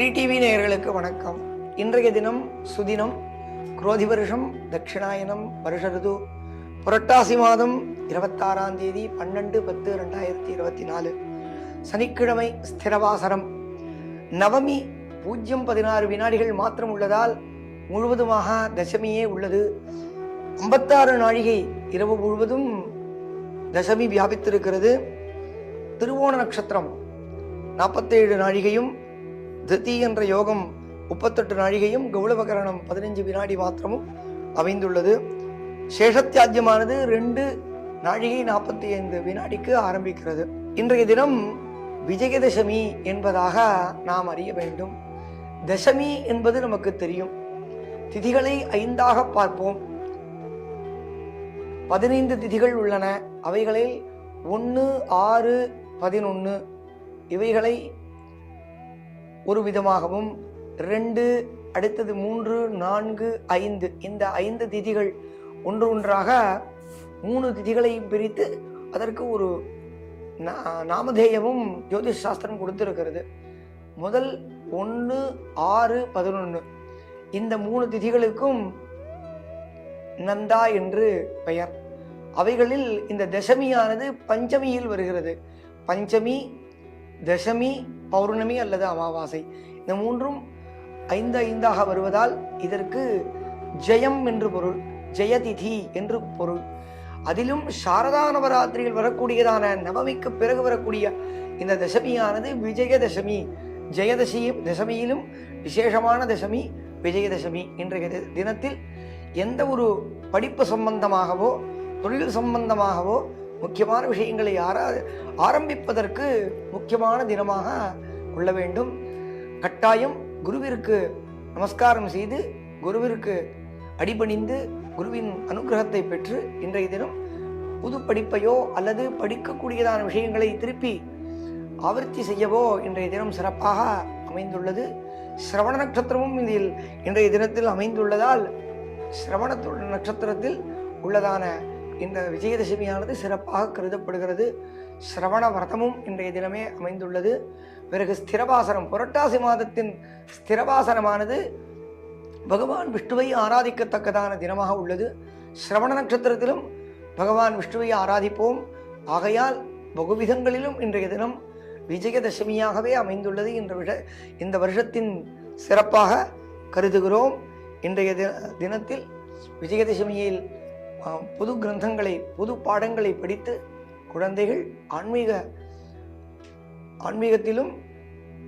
TV நேயர்களுக்கு வணக்கம். இன்றைய தினம் சுதினம் குரோதி வருஷம் தட்சிணாயனம் வருஷ புரட்டாசி மாதம் இருபத்தாறாம் தேதி பன்னெண்டு பத்து ரெண்டாயிரத்தி இருபத்தி நாலு. சனிக்கிழமை ஸ்திரவாசரம். நவமி பூஜ்ஜியம் பதினாறு வினாடிகள் மாத்திரம் உள்ளதால் முழுவதுமாக தசமியே உள்ளது. ஐம்பத்தாறு நாழிகை இரவு முழுவதும் தசமி வியாபித்திருக்கிறது. திருவோண நட்சத்திரம் நாற்பத்தேழு நாழிகையும் திருத்தி என்ற யோகம் முப்பத்தெட்டு நாழிகையும் கௌளவகரணம் பதினைஞ்சு வினாடி மாத்திரமும் அமைந்துள்ளது. சேஷத்தியாஜ்யமானது ரெண்டு நாழிகை நாற்பத்தி ஐந்து வினாடிக்கு ஆரம்பிக்கிறது. இன்றைய தினம் விஜயதசமி என்பதாக நாம் அறிய வேண்டும். தசமி என்பது நமக்கு தெரியும். திதிகளை ஐந்தாக பார்ப்போம். பதினைந்து திதிகள் உள்ளன. அவைகளில் ஒன்று ஆறு பதினொன்று இவைகளை ஒரு விதமாகவும் ரெண்டு அடுத்தது மூன்று நான்கு ஐந்து. இந்த ஐந்து திதிகள் ஒன்று ஒன்றாக மூணு திதிகளையும் பிரித்து அதற்கு ஒரு நா- நாமதேயமும் ஜோதிஷ் சாஸ்திரம் கொடுத்திருக்கிறது. முதல் ஒன்று ஆறு பதினொன்று இந்த மூணு திதிகளுக்கும் நந்தா என்று பெயர். அவைகளில் இந்த தசமியானது பஞ்சமியில் வருகிறது. பஞ்சமி தசமி பௌர்ணமி அல்லது அமாவாசை. இந்த மூன்றும் ஐந்து ஐந்தாக வருவதால் இதற்கு ஜெயம் என்று பொருள் ஜெயதிதி என்று பொருள். அதிலும் சாரதா நவராத்திரியில் வரக்கூடியதான நவமிக்கு பிறகு வரக்கூடிய இந்த தசமியானது விஜயதசமி ஜெயதசியும் தசமியிலும் விசேஷமான தசமி விஜயதசமி இன்றைய தினத்தில் எந்த ஒரு படிப்பு சம்பந்தமாகவோ தொழில் சம்பந்தமாகவோ முக்கியமான விஷயங்களை ஆரா ஆரம்பிப்பதற்கு முக்கியமான தினமாக கொள்ள வேண்டும். கட்டாயம் குருவிற்கு நமஸ்காரம் செய்து குருவிற்கு அடிபணிந்து குருவின் அனுகிரகத்தை பெற்று இன்றைய தினம் புது படிப்பையோ அல்லது படிக்கக்கூடியதான விஷயங்களை திருப்பி ஆவர்த்தி செய்யவோ இன்றைய தினம் சிறப்பாக அமைந்துள்ளது. சிரவண நட்சத்திரமும் இதில் இன்றைய தினத்தில் அமைந்துள்ளதால் சிரவண நட்சத்திரத்தில் உள்ளதான இந்த விஜயதசமியானது சிறப்பாக கருதப்படுகிறது. சிரவண விரதமும் இன்றைய தினமே அமைந்துள்ளது. பிறகு ஸ்திரவாசனம் புரட்டாசி மாதத்தின் ஸ்திரவாசனமானது பகவான் விஷ்ணுவை ஆராதிக்கத்தக்கதான தினமாக உள்ளது. சிரவண நட்சத்திரத்திலும் பகவான் விஷ்ணுவை ஆராதிப்போம். ஆகையால் பகுவிதங்களிலும் இன்றைய தினம் விஜயதசமியாகவே அமைந்துள்ளது. என்ற விஷ இந்த வருஷத்தின் சிறப்பாக கருதுகிறோம். இன்றைய தி- தினத்தில் விஜயதசமியில் புது கிரந்தங்களை புது பாடங்களை படித்து குழந்தைகள் ஆன்மீக ஆன்மீகத்திலும்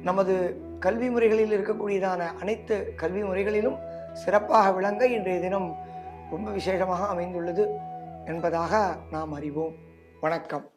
நமது கல்வி முறைகளில் இருக்கக்கூடியதான அனைத்து கல்வி முறைகளிலும் சிறப்பாக விளங்க இன்றைய தினம் ரொம்ப விசேஷமாக அமைந்துள்ளது என்பதாக நாம் அறிவோம். வணக்கம்.